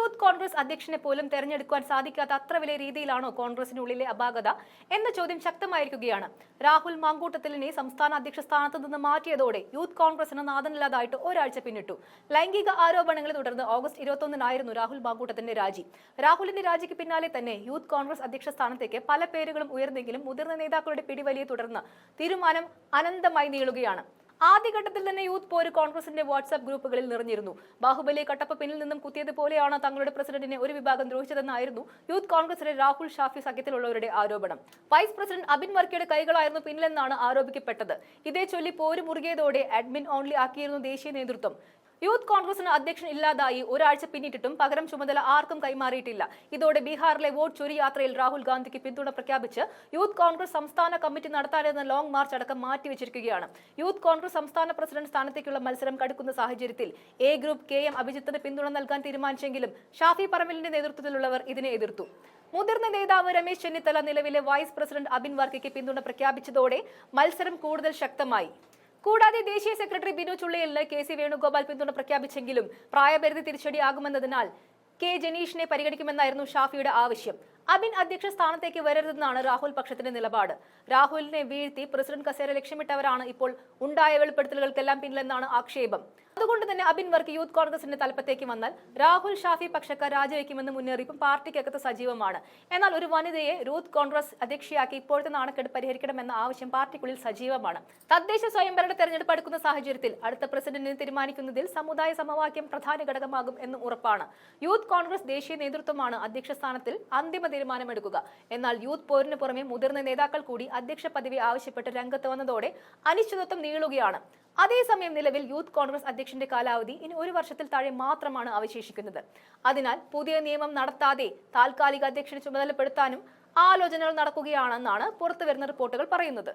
Youth Congress അധ്യക്ഷനെ പോലും തെരഞ്ഞെടുക്കുവാൻ സാധിക്കാത്ത അത്ര വലിയ രീതിയിലാണോ കോൺഗ്രസിനുള്ളിലെ അപാകത എന്ന ചോദ്യം ശക്തമായിരിക്കുകയാണ്. രാഹുൽ മാങ്കൂട്ടത്തിലിനെ സംസ്ഥാന അധ്യക്ഷ സ്ഥാനത്ത് നിന്ന് മാറ്റിയതോടെ യൂത്ത് കോൺഗ്രസിന് നാഥനില്ലാതായിട്ട് ഒരാഴ്ച പിന്നിട്ടു. ലൈംഗിക ആരോപണങ്ങളെ തുടർന്ന് ഓഗസ്റ്റ് ഇരുപത്തൊന്നിനായിരുന്നു രാഹുൽ മാങ്കൂട്ടത്തിന്റെ രാജി. രാഹുലിന്റെ രാജിക്ക് പിന്നാലെ തന്നെ യൂത്ത് കോൺഗ്രസ് അധ്യക്ഷ സ്ഥാനത്തേക്ക് പല പേരുകളും ഉയർന്നെങ്കിലും മുതിർന്ന നേതാക്കളുടെ പിടിവലിയെ തുടർന്ന് തീരുമാനം അനന്തമായി നീളുകയാണ്. ആദ്യഘട്ടത്തിൽ തന്നെ യൂത്ത് പോര് കോൺഗ്രസിന്റെ വാട്സ്ആപ്പ് ഗ്രൂപ്പുകളിൽ നിറഞ്ഞിരുന്നു. ബാഹുബലി കട്ടപ്പ പിന്നിൽ നിന്നും കുത്തിയതുപോലെയാണ് തങ്ങളുടെ പ്രസിഡന്റിനെ ഒരു വിഭാഗം ദ്രോഹിച്ചതെന്നായിരുന്നു യൂത്ത് കോൺഗ്രസിലെ രാഹുൽ ഷാഫി സഖ്യത്തിലുള്ളവരുടെ ആരോപണം. വൈസ് പ്രസിഡന്റ് അബിൻ വർക്കിയുടെ കൈകളായിരുന്നു പിന്നിലെന്നാണ് ആരോപിക്കപ്പെട്ടത്. ഇതേ ചൊല്ലി പോര് മുറുകിയതോടെ അഡ്മിൻ ഓൺലി ആക്കിയിരുന്നു ദേശീയ നേതൃത്വം. യൂത്ത് കോൺഗ്രസിന് അധ്യക്ഷൻ ഇല്ലാതായി. ഒരാഴ്ച പിന്നിട്ടിട്ടും പകരം ചുമതല ആർക്കും കൈമാറിയിട്ടില്ല. ഇതോടെ ബീഹാറിലെ വോട്ട് ചൊരി യാത്രയിൽ രാഹുൽ ഗാന്ധിക്ക് പിന്തുണ പ്രഖ്യാപിച്ച് യൂത്ത് കോൺഗ്രസ് സംസ്ഥാന കമ്മിറ്റി നടത്താനിരുന്ന ലോങ് മാർച്ച് അടക്കം മാറ്റിവെച്ചിരിക്കുകയാണ്. യൂത്ത് കോൺഗ്രസ് സംസ്ഥാന പ്രസിഡന്റ് സ്ഥാനത്തേക്കുള്ള മത്സരം കടുക്കുന്ന സാഹചര്യത്തിൽ എ ഗ്രൂപ്പ് കെ എം അഭിജിത്തിന് പിന്തുണ നൽകാൻ തീരുമാനിച്ചെങ്കിലും ഷാഫി പറമ്പലിന്റെ നേതൃത്വത്തിലുള്ളവർ ഇതിനെ എതിർത്തു. മുതിർന്ന നേതാവ് രമേശ് ചെന്നിത്തല നിലവിലെ വൈസ് പ്രസിഡന്റ് അബിൻ വർക്കിക്ക് പിന്തുണ പ്രഖ്യാപിച്ചതോടെ മത്സരം കൂടുതൽ ശക്തമായി. കൂടാതെ ദേശീയ സെക്രട്ടറി ബിനു ചുള്ളിയലിന് കെ സി വേണുഗോപാൽ പിന്തുണ പ്രഖ്യാപിച്ചെങ്കിലും പ്രായപരിധി തിരിച്ചടിയാകുമെന്നതിനാൽ കെ ജനീഷിനെ പരിഗണിക്കുമെന്നായിരുന്നു ഷാഫിയുടെ ആവശ്യം. അബിൻ അധ്യക്ഷ സ്ഥാനത്തേക്ക് വരരുതെന്നാണ് രാഹുൽ പക്ഷത്തിന്റെ നിലപാട്. രാഹുലിനെ വീഴ്ത്തി പ്രസിഡന്റ് കസേര ലക്ഷ്യമിട്ടവരാണ് ഇപ്പോൾ ഉണ്ടായ വെളിപ്പെടുത്തലുകൾക്കെല്ലാം പിന്നിലെന്നാണ് ആക്ഷേപം. അതുകൊണ്ട് തന്നെ അബിൻ വർക്ക് യൂത്ത് കോൺഗ്രസിന്റെ തലപ്പത്തേക്ക് വന്നാൽ രാഹുൽ ഷാഫി പക്ഷക്കാർ രാജിവെക്കുമെന്ന് മുന്നറിയിപ്പും പാർട്ടിക്കകത്ത് സജീവമാണ്. എന്നാൽ ഒരു വനിതയെ യൂത്ത് കോൺഗ്രസ് അധ്യക്ഷയാക്കി ഇപ്പോഴത്തെ നാണക്കെട്ട് പരിഹരിക്കണമെന്ന ആവശ്യം പാർട്ടിക്കുള്ളിൽ സജീവമാണ്. തദ്ദേശ സ്വയംഭരണ തെരഞ്ഞെടുപ്പ് അടുക്കുന്ന സാഹചര്യത്തിൽ അടുത്ത പ്രസിഡന്റിനെ തീരുമാനിക്കുന്നതിൽ സമുദായ സമവാക്യം പ്രധാന ഘടകമാകും എന്ന് ഉറപ്പാണ്. യൂത്ത് കോൺഗ്രസ് ദേശീയ നേതൃത്വമാണ് അധ്യക്ഷ സ്ഥാനത്തിൽ അന്തിമ തീരുമാനമെടുക്കുക. എന്നാൽ യൂത്ത് പോരിന് പുറമെ മുതിർന്ന നേതാക്കൾ കൂടി അധ്യക്ഷ പദവി ആവശ്യപ്പെട്ട് രംഗത്ത് വന്നതോടെ അനിശ്ചിതത്വം നീളുകയാണ്. അതേസമയം നിലവിൽ യൂത്ത് കോൺഗ്രസ് അധ്യക്ഷന്റെ കാലാവധി ഇനി ഒരു വർഷത്തിൽ താഴെ മാത്രമാണ് അവശേഷിക്കുന്നത്. അതിനാൽ പുതിയ നിയമം നടത്താതെ താൽക്കാലിക അധ്യക്ഷനെ ചുമതലപ്പെടുത്താനും ആലോചനകൾ നടക്കുകയാണെന്നാണ് പുറത്തുവരുന്ന റിപ്പോർട്ടുകൾ പറയുന്നത്.